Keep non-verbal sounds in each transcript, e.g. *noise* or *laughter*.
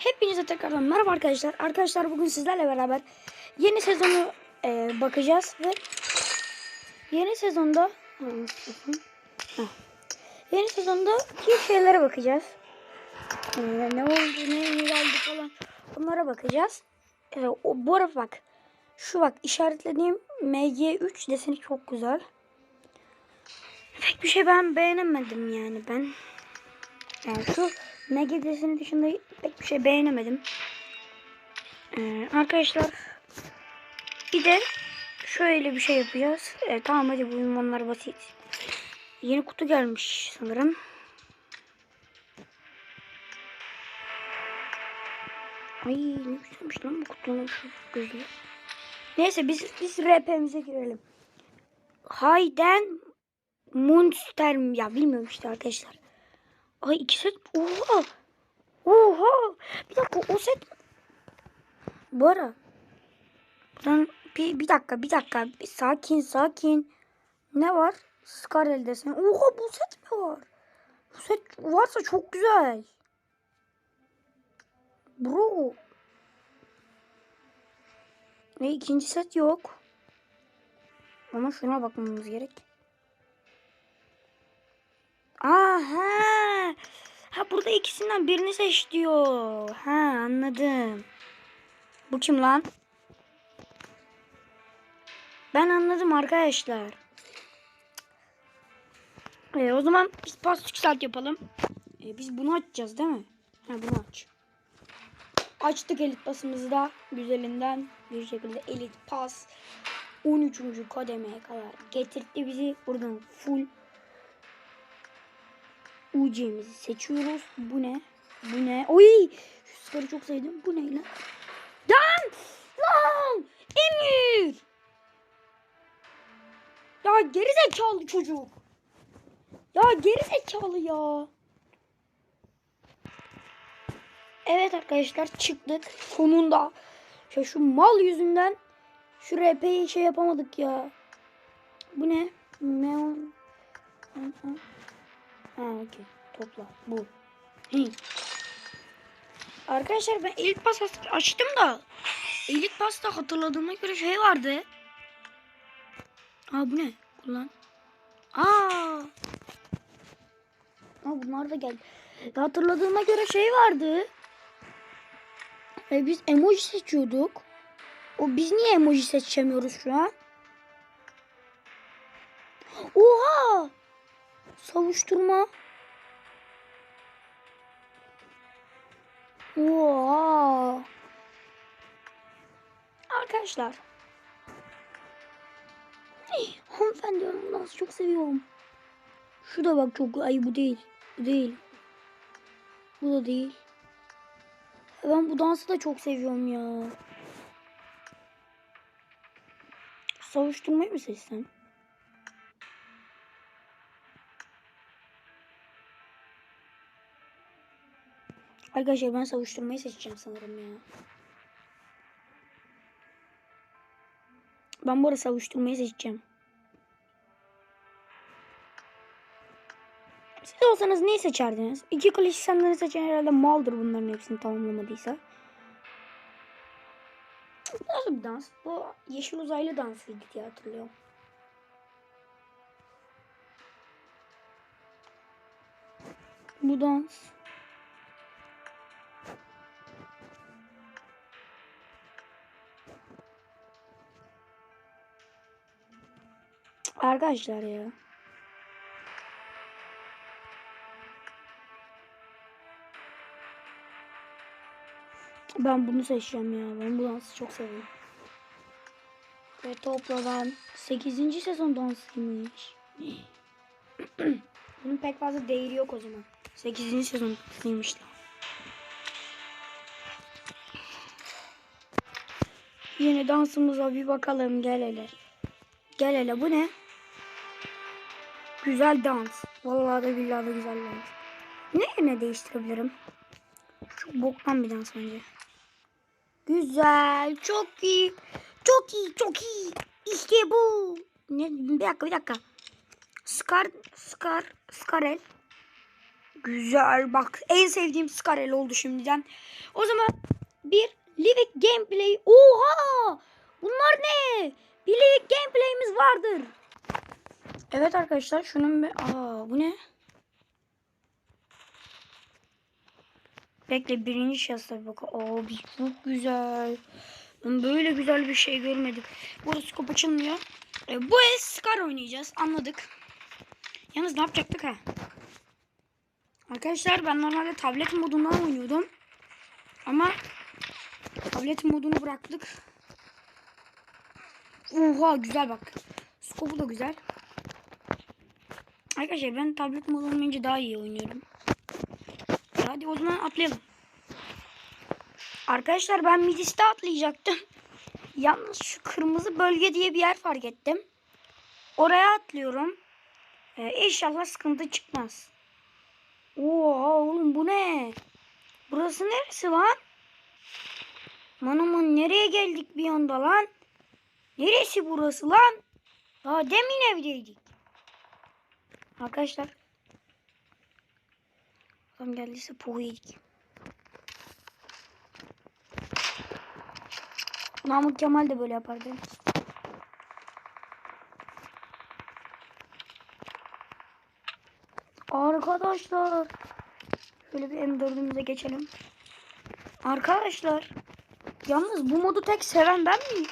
Hepinize tekrardan merhaba arkadaşlar. Arkadaşlar bugün sizlerle beraber yeni sezonu e, bakacağız ve yeni sezonda yeni sezonda ki şeylere bakacağız. E, ne oldu, ne geldi falan onlara bakacağız. E, o, bu arada bak şu bak işaretlediğim MG3 deseni çok güzel. Pek bir şey ben beğenemedim yani ben. Yani şu MG deseni dışında pek bir şey beğenemedim. Ee, arkadaşlar bir de şöyle bir şey yapacağız. Ee, tamam hadi bu ünvanlar basit. Yeni kutu gelmiş sanırım. Ay ne güzelmiş lan bu kutunun gözü. Neyse biz biz RP'mize girelim. Hayden Monster mi? ya bilmiyorum işte arkadaşlar. Ay iki set. Oha. Oha. Bir dakika o set. Bu ara. Buradan bir, bir dakika bir dakika. Bir sakin sakin. Ne var? Scar elde Oha bu set mi var? Bu set varsa çok güzel. Bro. Ne ikinci set yok. Ama şuna bakmamız gerek. Aha. Ha burada ikisinden birini seç diyor. Ha anladım. Bu kim lan? Ben anladım arkadaşlar. Ee, o zaman biz pas yükselt yapalım. Ee, biz bunu açacağız değil mi? Ha bunu aç. Açtık elit pasımızı da güzelinden bir şekilde elit pas 13. kademeye kadar getirtti bizi. Buradan full UC'mizi seçiyoruz. Bu ne? Bu ne? Oy! Şu skarı çok sevdim. Bu ne lan? Lan! Lan! Emir! Ya geri zekalı çocuk. Ya geri zekalı ya. Evet arkadaşlar çıktık sonunda. Ya şu mal yüzünden şu RP'yi şey yapamadık ya. Bu ne? Meon. Ha okey. Topla. Bu. Hı. Arkadaşlar ben elit pas açtım da elit pasta hatırladığıma göre şey vardı. Aa bu ne? Kullan. Aa. Aa bunlar da geldi. Hatırladığıma göre şey vardı. E biz emoji seçiyorduk. O biz niye emoji seçemiyoruz şu an? Oha! Savuşturma. Oha. Arkadaşlar. Hanımefendi ben bu dansı çok seviyorum. Şu da bak çok ay bu değil. Bu değil. Bu da değil. Ben bu dansı da çok seviyorum ya. Savuşturmayı mı seçsem? Arkadaşlar ben savuşturmayı seçeceğim sanırım ya. Ben bu arada savuşturmayı seçeceğim. Siz olsanız neyi seçerdiniz? İki klasik sanları seçen herhalde maldır bunların hepsini tamamlamadıysa. Nasıl bir dans? Bu yeşil uzaylı dansıydı diye hatırlıyorum. Bu dans. Arkadaşlar ya. Ben bunu seçeceğim ya. Ben bu dansı çok seviyorum. Ve topladan 8. sezon dansıymış. *clears throat* Bunun pek fazla değeri yok o zaman. 8. sezon dansıymış lan. Yine dansımıza bir bakalım gel hele. Gel hele bu ne? Güzel dans. Vallahi de billahi de güzel dans. Ne ne değiştirebilirim? Çok boktan bir dans bence. Güzel. Çok iyi. Çok iyi. Çok iyi. İşte bu. Ne, bir dakika bir dakika. Scar. Scar. Scarel. Güzel bak en sevdiğim Scarel oldu şimdiden. O zaman bir Livik gameplay. Oha! Bunlar ne? Bir Livik gameplay'imiz vardır. Evet arkadaşlar şunun bir... Aa bu ne? Bekle birinci şahsa bak. Aa bir çok güzel. Ben böyle güzel bir şey görmedim. Burası skop açılmıyor. E, bu el Scar oynayacağız. Anladık. Yalnız ne yapacaktık ha? Arkadaşlar ben normalde tablet modundan oynuyordum. Ama tablet modunu bıraktık. Oha güzel bak. Skopu da güzel. Arkadaşlar ben tablet modu olmayınca daha iyi oynuyorum. Hadi o zaman atlayalım. Arkadaşlar ben Midis'te atlayacaktım. Yalnız şu kırmızı bölge diye bir yer fark ettim. Oraya atlıyorum. Ee, inşallah sıkıntı çıkmaz. Oha oğlum bu ne? Burası neresi lan? Aman aman nereye geldik bir anda lan? Neresi burası lan? Daha demin evdeydik. Arkadaşlar. Adam geldiyse poğu yedik. Namık Kemal de böyle yapardı. Arkadaşlar. Şöyle bir M4'ümüze geçelim. Arkadaşlar. Yalnız bu modu tek seven ben miyim?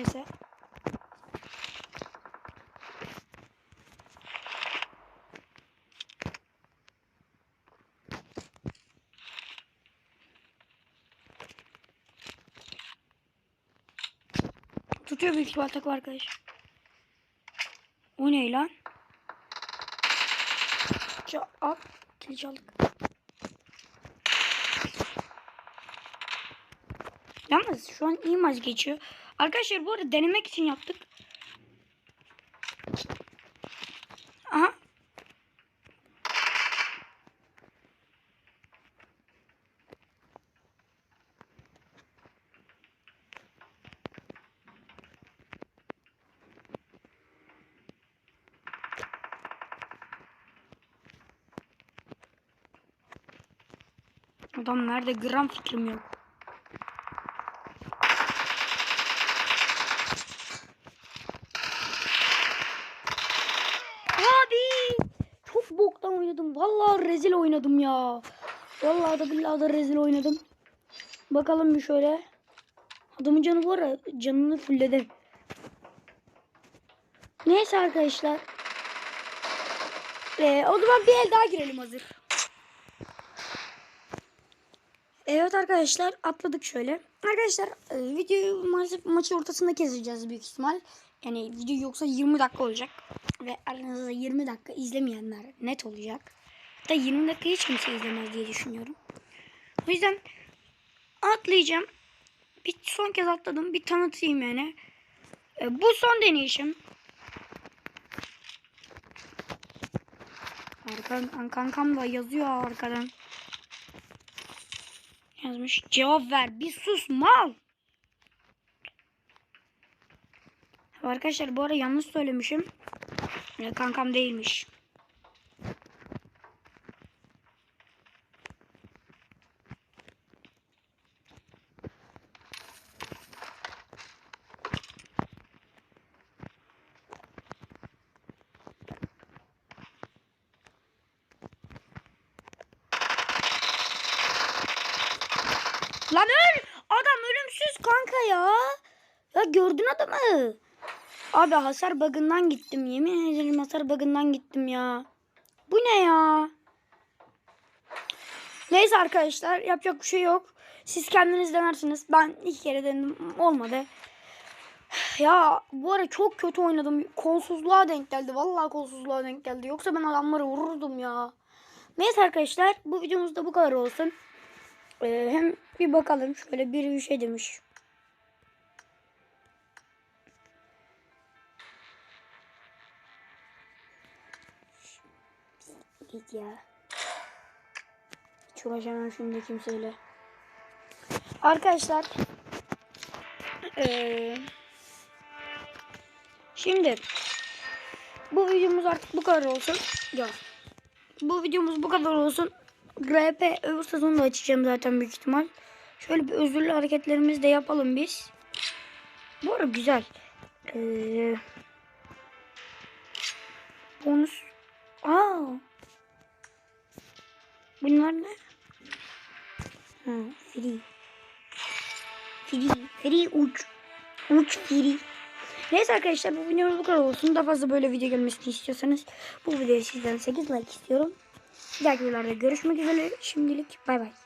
Neyse. Tutuyor büyük ihtimal takım arkadaş. O ne lan? Ça al. Kili çaldık. Yalnız şu an iyi maç geçiyor. Arkadaşlar bu arada denemek için yaptık. Aha. Adam nerede gram fikrim yok. Abi çok boktan oynadım. Vallahi rezil oynadım ya. Vallahi da billahi da rezil oynadım. Bakalım bir şöyle. Adamın canı var ya canını fulledi. Neyse arkadaşlar. Ee, o zaman bir el daha girelim hazır. Evet arkadaşlar atladık şöyle. Arkadaşlar e, videoyu maalesef maçın ortasında keseceğiz büyük ihtimal. Yani video yoksa 20 dakika olacak. Ve aranızda 20 dakika izlemeyenler net olacak. Da 20 dakika hiç kimse izlemez diye düşünüyorum. O yüzden atlayacağım. Bir son kez atladım. Bir tanıtayım yani. E, bu son deneyişim. Arkan, kankam da yazıyor arkadan. Yazmış. Cevap ver. Bir sus mal. Arkadaşlar bu ara yanlış söylemişim. Ya, kankam değilmiş. Lan öl! Adam ölümsüz kanka ya. Ya gördün adamı. Abi hasar bug'ından gittim. Yemin ederim hasar bug'ından gittim ya. Bu ne ya? Neyse arkadaşlar yapacak bir şey yok. Siz kendiniz denersiniz. Ben iki kere denedim. Olmadı. Ya bu ara çok kötü oynadım. Kolsuzluğa denk geldi. Vallahi kolsuzluğa denk geldi. Yoksa ben adamları vururdum ya. Neyse arkadaşlar bu videomuz da bu kadar olsun. Ee, hem bir bakalım şöyle bir şey demiş. Git ya. Hiç uğraşamam şimdi kimseyle. Arkadaşlar. Eee şimdi bu videomuz artık bu kadar olsun. Ya. Bu videomuz bu kadar olsun. RP öbür sezonu da açacağım zaten büyük ihtimal. Şöyle bir özürlü hareketlerimizi de yapalım biz. Bu arada güzel. Ee, bonus. Aa. Bunlar ne? Ha, free. Free. Free uç. Uç free. Neyse arkadaşlar bu videomuz bu kadar olsun. Daha fazla böyle video gelmesini istiyorsanız bu videoya sizden 8 like istiyorum. Bir dahaki videolarda görüşmek üzere. Şimdilik bay bay.